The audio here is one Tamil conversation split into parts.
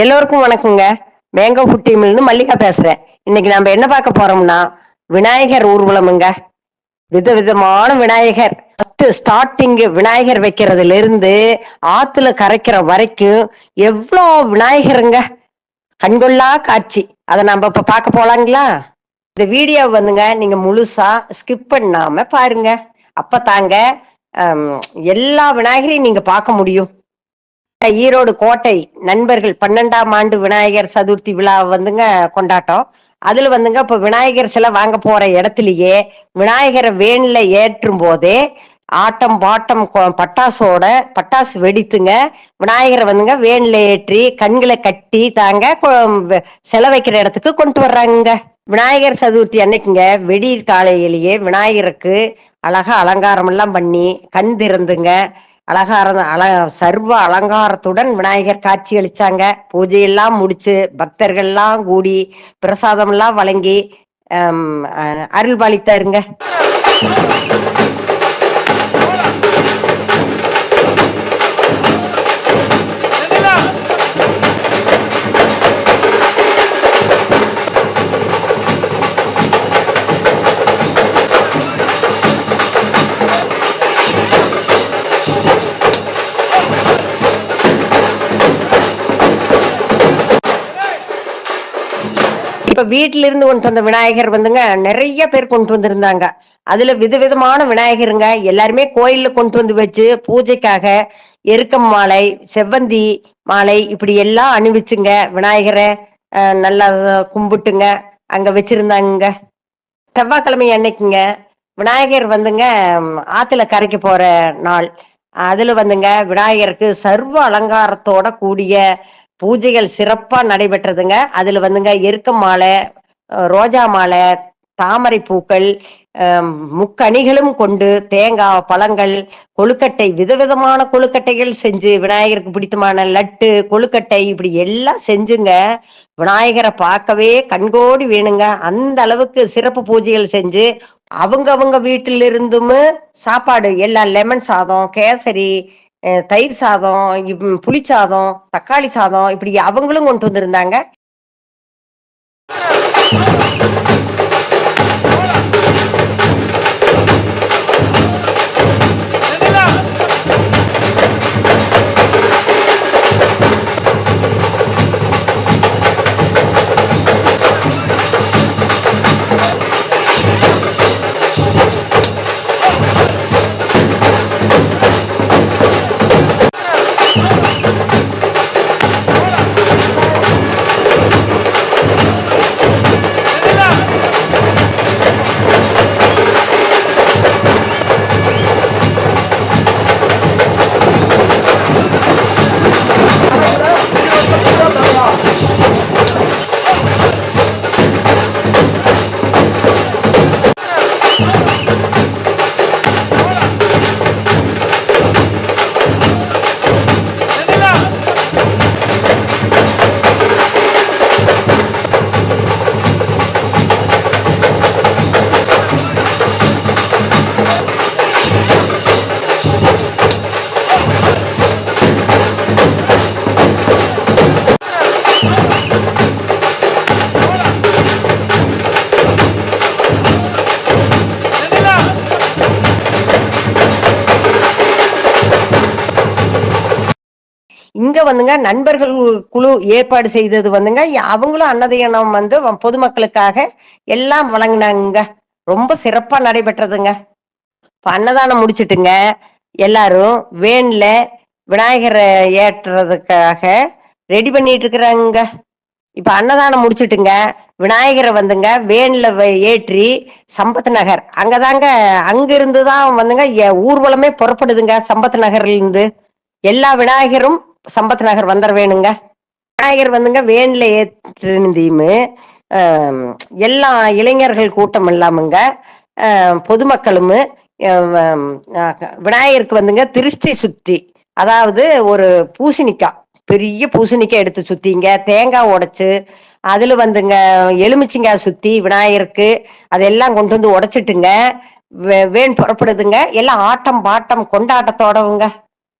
எல்லோருக்கும் வணக்கங்க. மேங்கோ ஃபுட் டீம்லேருந்து மல்லிகா பேசுகிறேன் இன்னைக்கு நம்ம என்ன பார்க்க போறோம்னா விநாயகர் ஊர்வலமுங்க. விதவிதமான விநாயகர். ஃபஸ்ட்டு ஸ்டார்டிங் விநாயகர் வைக்கிறதுல இருந்து ஆத்துல கரைக்கிற வரைக்கும் எவ்வளோ விநாயகருங்க. கண்கொள்ளா காட்சி. அதை நம்ம இப்போ பார்க்க போலாங்களா? இந்த வீடியோ வந்துங்க நீங்க முழுசா ஸ்கிப் பண்ணாம பாருங்க. அப்ப தாங்க எல்லா விநாயகரையும் நீங்க பார்க்க முடியும். ஈரோடு கோட்டை நண்பர்கள் பன்னெண்டாம் ஆண்டு விநாயகர் சதுர்த்தி விழா வந்துங்க கொண்டாட்டம். அதுல வந்துங்க இப்ப விநாயகர் சிலை வாங்க போற இடத்துலயே விநாயகரை வேன்ல ஏற்றும் போதே ஆட்டம் பாட்டம் கொ- பட்டாசோட பட்டாசு வெடித்துங்க விநாயகரை வந்துங்க வேன்ல ஏற்றி கண்களை கட்டி தாங்க கொ- சிலை வைக்கிற இடத்துக்கு கொண்டு வர்றாங்க விநாயகர் சதுர்த்தி அன்னைக்குங்க வெடி காலையிலேயே விநாயகருக்கு அழகா அலங்காரம் எல்லாம் பண்ணி கண் திறந்துங்க. அலங்காரம் அல சர்வ அலங்காரத்துடன் விநாயகர் காட்சி அளிச்சாங்க. பூஜையெல்லாம் முடிச்சு பக்தர்கள்லாம் கூடி பிரசாதம் எல்லாம் வழங்கி ஹம், இப்ப இருந்து கொண்டு வந்த விநாயகர் வந்துங்க நிறைய பேர் கொண்டு வந்திருந்தாங்க. அதுல விதவிதமான விநாயகருங்க. எல்லாருமே கோயில்ல கொண்டு வந்து வச்சு பூஜைக்காக எருக்கம் மாலை செவ்வந்தி மாலை இப்படி எல்லாம் அணிவிச்சுங்க. விநாயகரை நல்லா கும்பிட்டுங்க. அங்க வச்சிருந்தாங்க செவ்வாய்க்கிழமை அன்னைக்குங்க விநாயகர் வந்துங்க ஆத்துல கரைக்க போற நாள். அதுல வந்துங்க விநாயகருக்கு சர்வ அலங்காரத்தோட கூடிய பூஜைகள் சிறப்பா நடைபெற்றதுங்க. அதுல வந்துங்க எருக்க மாலை ரோஜா மாலை தாமரை பூக்கள் முக்கணிகளும் கொண்டு தேங்காய் பழங்கள் கொழுக்கட்டை விதவிதமான கொழுக்கட்டைகள் செஞ்சு விநாயகருக்கு பிடித்தமான லட்டு கொழுக்கட்டை இப்படி எல்லாம் செஞ்சுங்க. விநாயகரை பார்க்கவே கண்கோடி வேணுங்க. அந்த அளவுக்கு சிறப்பு பூஜைகள் செஞ்சு அவங்க அவங்க இருந்தும் சாப்பாடு எல்லாம் லெமன் சாதம் கேசரி தயிர் சாதம் புளி சாதம் தக்காளி சாதம் இப்படி அவங்களும் கொண்டு வந்திருந்தாங்க. இங்க வந்துங்க நண்பர்கள் குழு ஏற்பாடு செய்தது வந்துங்க. அவங்களும் அன்னதானம் வந்து வ- பொதுமக்களுக்காக எல்லாம் வழங்கினாங்க. ரொம்ப சிறப்பா நடைபெற்றதுங்க. இப்ப அன்னதானம் முடிச்சிட்டுங்க எல்லாரும் வேன்ல விநாயகரை ஏற்றுறதுக்காக ரெடி பண்ணிட்டு இருக்கிறாங்க இப்ப அன்னதானம் முடிச்சிட்டுங்க விநாயகரை வந்துங்க வேன்ல வ- ஏற்றி சம்பத் நகர். அங்கதாங்க அங்கிருந்து தான் வந்துங்க ஊர்வலமே புறப்படுதுங்க சம்பத் நகர்ல இருந்து எல்லா விநாயகரும் சம்பத் நகர் வந்துட வேணுங்க. விநாயகர் வந்துங்க வேன்ல ஏற்றிருந்தீமு எல்லா இளைஞர்கள் கூட்டம் இல்லாமங்க பொதுமக்களும் விநாயகருக்கு வந்துங்க திருஷ்டி சுற்றி அதாவது ஒரு பூசணிக்காய் பெரிய பூசணிக்காய் எடுத்து சுத்திங்க. தேங்காய் உடைச்சு அதுல வந்துங்க எலுமிச்சங்காய் சுத்தி விநாயகருக்கு அதெல்லாம் கொண்டு வந்து உடைச்சிட்டுங்க. வே- வேன் புறப்படுதுங்க. எல்லாம் ஆட்டம் பாட்டம் கொண்டாட்டத்தோடவுங்க.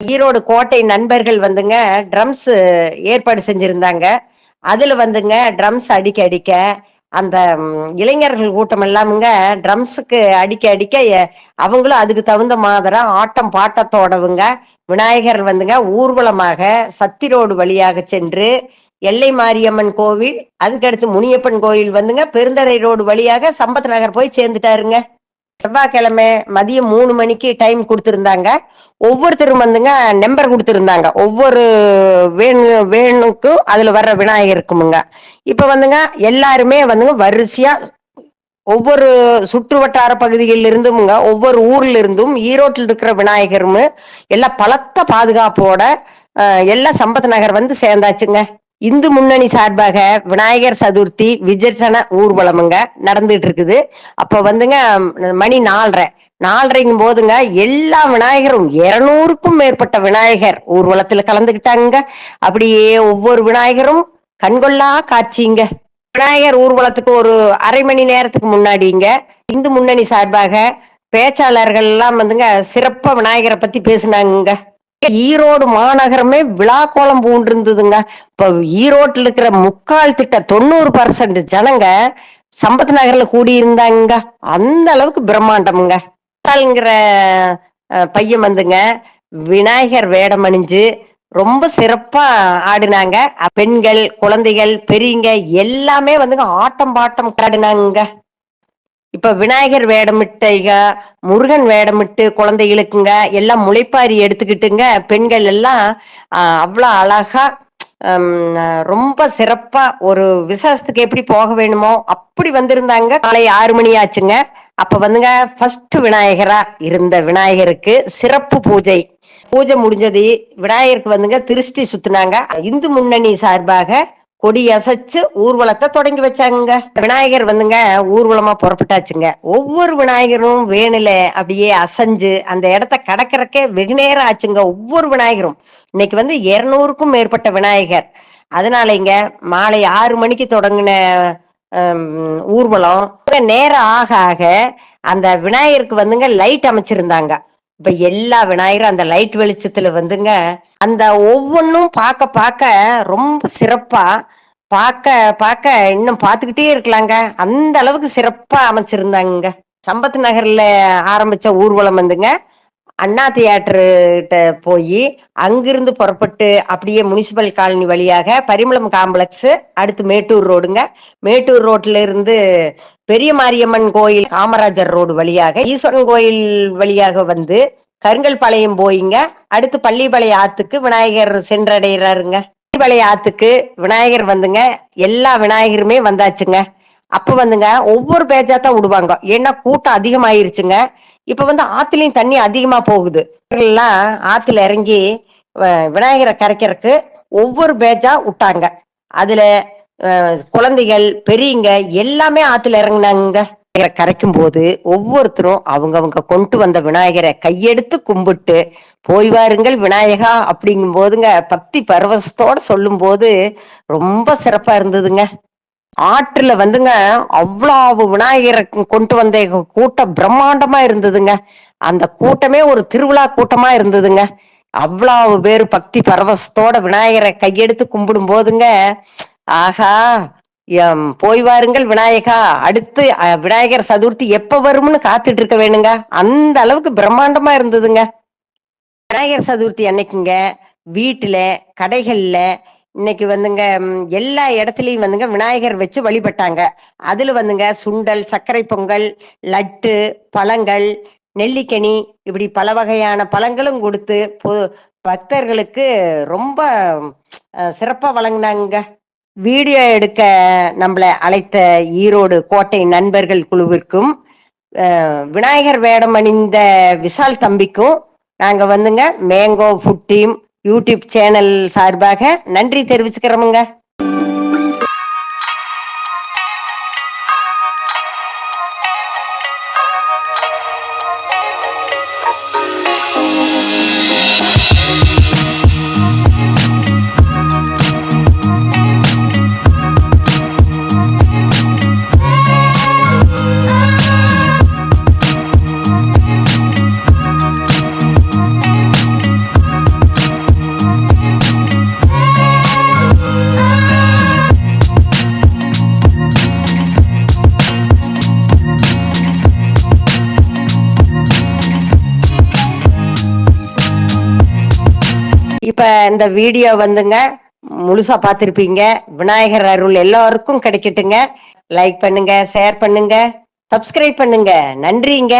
ஈரோடு கோட்டை நண்பர்கள் வந்துங்க ட்ரம்ஸ் ஏற்பாடு செஞ்சிருந்தாங்க. அதுல வந்துங்க ட்ரம்ஸ் அடிக்க அடிக்க அந்த இளைஞர்கள் கூட்டம் எல்லாமுங்க ட்ரம்ஸுக்கு அடிக்க அடிக்க அவங்களும் அதுக்கு தகுந்த மாதிரி ஆட்டம் பாட்டத்தோடவுங்க விநாயகர் வந்துங்க ஊர்வலமாக சத்தி ரோடு வழியாக சென்று எல்லை மாரியம்மன் கோவில் அதுக்கடுத்து முனியப்பன் கோவில் வந்துங்க பெருந்தரை ரோடு வழியாக சம்பத் நகர் போய் சேர்ந்துட்டாருங்க. செவ்வாய்க்கிழமை மதியம் மூணு மணிக்கு டைம் கொடுத்துருந்தாங்க. ஒவ்வொருத்தரும் வந்துங்க நம்பர் கொடுத்துருந்தாங்க. ஒவ்வொரு வேணு வேணுக்கும் அதுல வர்ற விநாயகருக்குமுங்க இப்ப வந்துங்க எல்லாருமே வந்துங்க வரிசையா ஒவ்வொரு சுற்று வட்டார பகுதிகளில் இருந்துமுங்க ஒவ்வொரு ஊர்ல இருந்தும் ஈரோட்டில் இருக்கிற விநாயகரும் எல்லாம் பலத்த பாதுகாப்போட எல்லாம் சம்பத் நகர் வந்து சேர்ந்தாச்சுங்க. இந்து முன்னணி சார்பாக விநாயகர் சதுர்த்தி விஜர்சன ஊர்வலமுங்க நடந்துட்டு இருக்குது அப்ப வந்துங்க மணி நாலரை. நாலரைங்கும் போதுங்க எல்லா விநாயகரும் இருநூறுக்கும் மேற்பட்ட விநாயகர் ஊர்வலத்துல கலந்துக்கிட்டாங்க அப்படியே ஒவ்வொரு விநாயகரும் கண்கொள்ளா காட்சிங்க. விநாயகர் ஊர்வலத்துக்கு ஒரு அரை மணி நேரத்துக்கு முன்னாடிங்க இந்து முன்னணி சார்பாக பேச்சாளர்கள் எல்லாம் வந்துங்க சிறப்பா விநாயகரை பத்தி பேசினாங்க ஈரோடு மாநகரமே விழா கோலம் பூண்டிருந்ததுங்க. இப்ப ஈரோட்டில் இருக்கிற முக்கால் திட்ட தொண்ணூறு பர்சன்ட் ஜனங்க சம்பத் நகர்ல கூடியிருந்தாங்க. அந்த அளவுக்கு பிரம்மாண்டமுங்க. பையன் வந்துங்க விநாயகர் வேடம் அணிஞ்சு ரொம்ப சிறப்பா ஆடினாங்க. பெண்கள் குழந்தைகள் பெரியங்க எல்லாமே வந்துங்க ஆட்டம் பாட்டம் ஆடினாங்க இப்ப விநாயகர் வேடமிட்டைக முருகன் வேடமிட்டு குழந்தைகளுக்குங்க எல்லாம் முளைப்பாரி எடுத்துக்கிட்டுங்க பெண்கள் எல்லாம் அவ்வளோ அவ்வளவு அழகா ரொம்ப சிறப்பா ஒரு விசேஷத்துக்கு எப்படி போக வேணுமோ அப்படி வந்திருந்தாங்க. காலை ஆறு மணி ஆச்சுங்க. அப்ப வந்துங்க ஃபர்ஸ்ட் விநாயகரா இருந்த விநாயகருக்கு சிறப்பு பூஜை. பூஜை முடிஞ்சது விநாயகருக்கு வந்துங்க திருஷ்டி சுத்தினாங்க. இந்து முன்னணி சார்பாக கொடி அசைச்சு ஊர்வலத்தை தொடங்கி வச்சாங்க விநாயகர் வந்துங்க ஊர்வலமா புறப்பட்டாச்சுங்க. ஒவ்வொரு விநாயகரும் வேணுல அப்படியே அசைஞ்சு அந்த இடத்த கடக்கறக்கே வெகு நேரம் ஆச்சுங்க ஒவ்வொரு விநாயகரும். இன்னைக்கு வந்து இருநூறுக்கும் மேற்பட்ட விநாயகர். அதனால இங்க மாலை ஆறு மணிக்கு தொடங்கின ஹம், ஊர்வலம். நேரம் ஆக ஆக அந்த விநாயகருக்கு வந்துங்க லைட் அமைச்சிருந்தாங்க. இப்ப எல்லா விநாயகரும் அந்த லைட் வெளிச்சத்துல வந்துங்க அந்த ஒவ்வொன்றும் பார்க்க பார்க்க ரொம்ப சிறப்பா பார்க்க பார்க்க இன்னும் பார்த்துக்கிட்டே இருக்கலாங்க. அந்த அளவுக்கு சிறப்பா அமைச்சிருந்தாங்க. சம்பத் நகர்ல ஆரம்பிச்ச ஊர்வலம் வந்துங்க. அண்ணா தியேட்டர்கிட்ட போய் அங்கிருந்து புறப்பட்டு அப்படியே முனிசிபல் காலனி வழியாக பரிமளம் காம்ப்ளெக்ஸ் அடுத்து மேட்டூர் ரோடுங்க. மேட்டூர் ரோட்ல இருந்து பெரிய மாரியம்மன் கோயில் காமராஜர் ரோடு வழியாக ஈஸ்வரன் கோயில் வழியாக வந்து கருங்கல்பாளையம் போயிங்க. அடுத்து பள்ளிப்பாளைய ஆத்துக்கு விநாயகர் சென்றடைகிறாருங்க. பள்ளிப்பாளைய ஆத்துக்கு விநாயகர் வந்துங்க. எல்லா விநாயகருமே வந்தாச்சுங்க. அப்ப வந்துங்க ஒவ்வொரு பேஜா தான் விடுவாங்க. ஏன்னா கூட்டம் அதிகமாயிருச்சுங்க. இப்ப வந்து ஆத்துலயும் தண்ணி அதிகமா போகுது. எல்லாம் ஆத்துல இறங்கி விநாயகரை கரைக்கிறதுக்கு ஒவ்வொரு பேஜா விட்டாங்க. அதுல குழந்தைகள் பெரியங்க எல்லாமே ஆத்துல இறங்குனாங்க. கரைக்கும் போது ஒவ்வொருத்தரும் அவங்கவுங்க கொண்டு வந்த விநாயகரை கையெடுத்து கும்பிட்டு போய் வாருங்கள் விநாயகா அப்படிங்கும் போதுங்க பக்தி பரவசத்தோட சொல்லும் போது ரொம்ப சிறப்பா இருந்ததுங்க. ஆற்றுல வந்துங்க அவ்வளவு விநாயகரை கொண்டு வந்த கூட்டம் பிரம்மாண்டமா இருந்ததுங்க. அந்த கூட்டமே ஒரு திருவிழா கூட்டமா இருந்ததுங்க. அவ்வளவு பேர் பக்தி பரவசத்தோட விநாயகரை கையெடுத்து கும்பிடும் போதுங்க ஆஹா எம், போய் வாருங்கள் விநாயகா அடுத்து விநாயகர் சதுர்த்தி எப்ப வரும்னு காத்துட்டு இருக்க வேணுங்க. அந்த அளவுக்கு பிரம்மாண்டமா இருந்ததுங்க. விநாயகர் சதுர்த்தி அன்னைக்குங்க வீட்டுல கடைகள்ல இன்னைக்கு வந்துங்க எல்லா இடத்துலையும் வந்துங்க விநாயகர் வச்சு வழிபட்டாங்க. அதுல வந்துங்க சுண்டல் சர்க்கரை பொங்கல் லட்டு பழங்கள் நெல்லிக்கனி இப்படி பல வகையான பழங்களும் கொடுத்து பக்தர்களுக்கு ரொம்ப சிறப்பாக சிறப்பா வழங்கினாங்க. வீடியோ எடுக்க நம்மளை அழைத்த ஈரோடு கோட்டை நண்பர்கள் குழுவிற்கும் விநாயகர் வேடம் அணிந்த விஷால் தம்பிக்கும் நாங்க வந்துங்க mango food team YouTube channel சார்பாக நன்றி தெரிவிச்சுக்கிறோமுங்க. இந்த வீடியோ வந்துங்க. முழுசா பார்த்துருப்பீங்க. விநாயகர் அருள் எல்லாருக்கும் கிடைக்கட்டுங்க. லைக் பண்ணுங்க ஷேர் பண்ணுங்க சப்ஸ்கிரைப் பண்ணுங்க. நன்றிங்க.